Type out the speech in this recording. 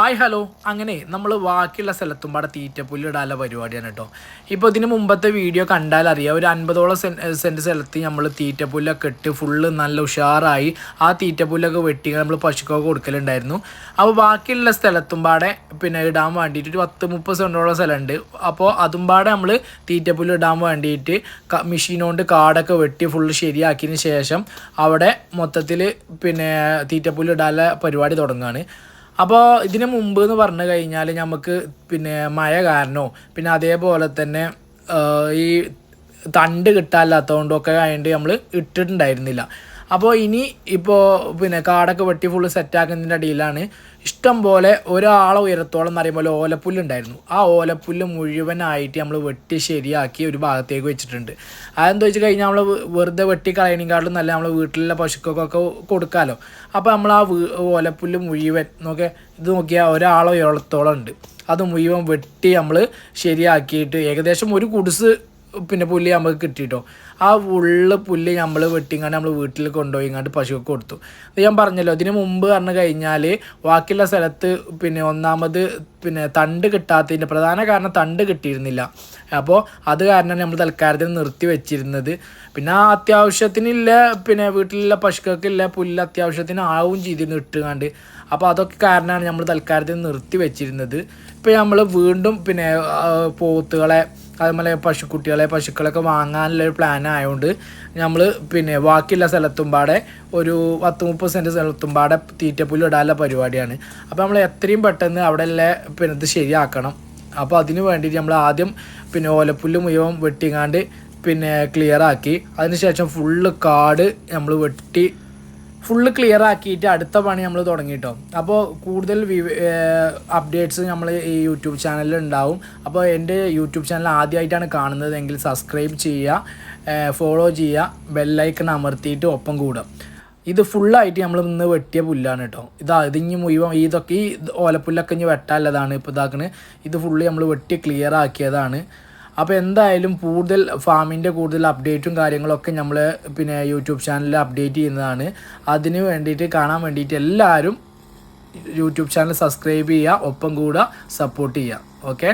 Hi hello അങ്ങനെ നമ്മൾ ബാക്കിയുള്ള സ്ഥലത്തും പാടെ തീറ്റ പുല്ലിടാനുള്ള പരിപാടിയാണ് കേട്ടോ. ഇപ്പോൾ ഇതിന് മുമ്പത്തെ വീഡിയോ കണ്ടാൽ അറിയാം. ഒരു അൻപതോളം സെന്റ് സ്ഥലത്ത് നമ്മൾ തീറ്റപ്പുല്ലൊക്കെ ഇട്ട് ഫുള്ള് നല്ല ഉഷാറായി ആ തീറ്റപ്പുല്ലൊക്കെ വെട്ടി നമ്മൾ പശുക്കൊക്കെ കൊടുക്കലുണ്ടായിരുന്നു. അപ്പോൾ ബാക്കിയുള്ള സ്ഥലത്തും പാടെ പിന്നെ ഇടാൻ വേണ്ടിയിട്ട് ഒരു പത്ത് മുപ്പത് സെന്റോളം സ്ഥലമുണ്ട്. അപ്പോൾ അതും പാടെ നമ്മൾ തീറ്റപ്പുല്ല് ഇടാൻ വേണ്ടിയിട്ട് മെഷീൻ കൊണ്ട് കാടൊക്കെ വെട്ടി ഫുള്ള് ശരിയാക്കിയതിന് ശേഷം അവിടെ മൊത്തത്തിൽ പിന്നെ തീറ്റപ്പുല്ല് ഇടാനുള്ള പരിപാടി തുടങ്ങുകയാണ്. അപ്പോൾ ഇതിന് മുമ്പ് എന്ന് പറഞ്ഞു കഴിഞ്ഞാൽ നമുക്ക് പിന്നെ മഴ കാരണോ പിന്നെ അതേപോലെ തന്നെ ഈ തണ്ട് കിട്ടാനില്ലാത്തതുകൊണ്ടൊക്കെ ആയതുകൊണ്ട് നമ്മൾ ഇട്ടിട്ടുണ്ടായിരുന്നില്ല. അപ്പോൾ ഇനി ഇപ്പോൾ പിന്നെ കാടൊക്കെ വെട്ടി ഫുള്ള് സെറ്റാക്കുന്നതിന്റെ അടിയിലാണ്. ഇഷ്ടം പോലെ ഒരാളെ ഉയരത്തോളം എന്ന് പറയുമ്പോൾ ഓലപ്പുല്ലുണ്ടായിരുന്നു. ആ ഓലപ്പുല്ല് മുഴുവനായിട്ട് നമ്മൾ വെട്ടി ശരിയാക്കി ഒരു ഭാഗത്തേക്ക് വെച്ചിട്ടുണ്ട്. അതെന്താ വെച്ച് കഴിഞ്ഞാൽ നമ്മൾ വെറുതെ വെട്ടി കളയണേക്കാളും നല്ല നമ്മൾ വീട്ടിലുള്ള പശുക്കൾക്കൊക്കെ കൊടുക്കാമല്ലോ അപ്പോൾ നമ്മൾ ആ ഓലപ്പുല്ല് മുഴുവൻ നോക്കിയാൽ ഇത് നോക്കിയാൽ ഒരാളെ ഉയരത്തോളം ഉണ്ട്. അത് മുഴുവൻ വെട്ടി നമ്മൾ ശരിയാക്കിയിട്ട് ഏകദേശം ഒരു കുടിസ് പിന്നെ പുല്ല് നമുക്ക് കിട്ടിയിട്ടോ ആ ഉള്ള പുല്ല് നമ്മൾ വെട്ടിങ്ങാണ്ട് നമ്മൾ വീട്ടിൽ കൊണ്ടുപോയി ഇങ്ങോട്ട് പശുക്ക് കൊടുത്തു. അത് ഞാൻ പറഞ്ഞല്ലോ അതിന് മുമ്പ് പറഞ്ഞു കഴിഞ്ഞാൽ ബാക്കിയുള്ള സ്ഥലത്ത് പിന്നെ ഒന്നാമത് പിന്നെ തണ്ട് കിട്ടാത്തതിന്റെ പ്രധാന കാരണം തണ്ട് കിട്ടിയിരുന്നില്ല. അപ്പോൾ അത് കാരണമാണ് നമ്മൾ തൽക്കാലത്തിന് നിർത്തി വെച്ചിരുന്നത്. പിന്നെ ആ അത്യാവശ്യത്തിനില്ല പിന്നെ വീട്ടിലുള്ള പശുക്കൾക്കില്ല പുല്ല് അത്യാവശ്യത്തിന് ആവും ചെയ്തിരുന്നു ഇട്ടുകാണ്ട് അപ്പോൾ അതൊക്കെ കാരണമാണ് നമ്മൾ തൽക്കാലത്തിന് നിർത്തി വെച്ചിരുന്നത്. ഇപ്പോൾ നമ്മൾ വീണ്ടും പിന്നെ പോത്തുകളെ അതുപോലെ പശുക്കുട്ടികളെ പശുക്കളൊക്കെ വാങ്ങാനുള്ള ഒരു പ്ലാൻ ആയതുകൊണ്ട് നമ്മൾ പിന്നെ ബാക്കിയുള്ള സ്ഥലത്തുമ്പാടെ ഒരു പത്ത് മുപ്പത് സെന്റ് സ്ഥലത്തുമ്പാടെ തീറ്റപ്പുല്ല് ഇടാനുള്ള പരിപാടിയാണ്. അപ്പോൾ നമ്മൾ എത്രയും പെട്ടെന്ന് അവിടെ പിന്നെ ഇത് ശരിയാക്കണം. അപ്പോൾ അതിന് വേണ്ടിയിട്ട് നമ്മൾ ആദ്യം പിന്നെ ഓലപ്പുല്ല് മുഴുവൻ വെട്ടിങ്ങാണ്ട് പിന്നെ ക്ലിയർ ആക്കി. അതിനുശേഷം ഫുള്ള് കാട് നമ്മൾ വെട്ടി ഫുള്ള് ക്ലിയർ ആക്കിയിട്ട് അടുത്ത പണി നമ്മൾ തുടങ്ങിയിട്ടോ അപ്പോൾ കൂടുതൽ അപ്ഡേറ്റ്സ് നമ്മൾ ഈ യൂട്യൂബ് ചാനലിൽ ഉണ്ടാവും. അപ്പോൾ എന്റെ യൂട്യൂബ് ചാനൽ ആദ്യമായിട്ടാണ് കാണുന്നതെങ്കിൽ സബ്സ്ക്രൈബ് ചെയ്യുക ഫോളോ ചെയ്യുക ബെല്ലൈക്കൺ അമർത്തിയിട്ട് ഒപ്പം കൂടുക. ഇത് ഫുള്ളായിട്ട് നമ്മൾ ഇന്ന് വെട്ടിയ പുല്ലാണ് കേട്ടോ ഇതാ ഇതിഞ്ഞ് മുഴുവൻ ഇതൊക്കെ ഈ ഓലപ്പുല്ലൊക്കെ ഇഞ്ഞ് വെട്ടാനുള്ളതാണ് ഇപ്പോൾ ഇതാക്കണ്. ഇത് ഫുള്ള് നമ്മൾ വെട്ടി ക്ലിയർ ആക്കിയതാണ്. അപ്പോൾ എന്തായാലും കൂടുതൽ ഫാമിന്റെ കൂടുതൽ അപ്ഡേറ്റും കാര്യങ്ങളൊക്കെ നമ്മൾ പിന്നെ യൂട്യൂബ് ചാനലിൽ അപ്ഡേറ്റ് ചെയ്യുന്നതാണ്. അതിന് വേണ്ടിയിട്ട് കാണാൻ വേണ്ടിയിട്ട് എല്ലാവരും യൂട്യൂബ് ചാനൽ സബ്സ്ക്രൈബ് ചെയ്യുക ഒപ്പം കൂടെ സപ്പോർട്ട് ചെയ്യുക. ഓക്കെ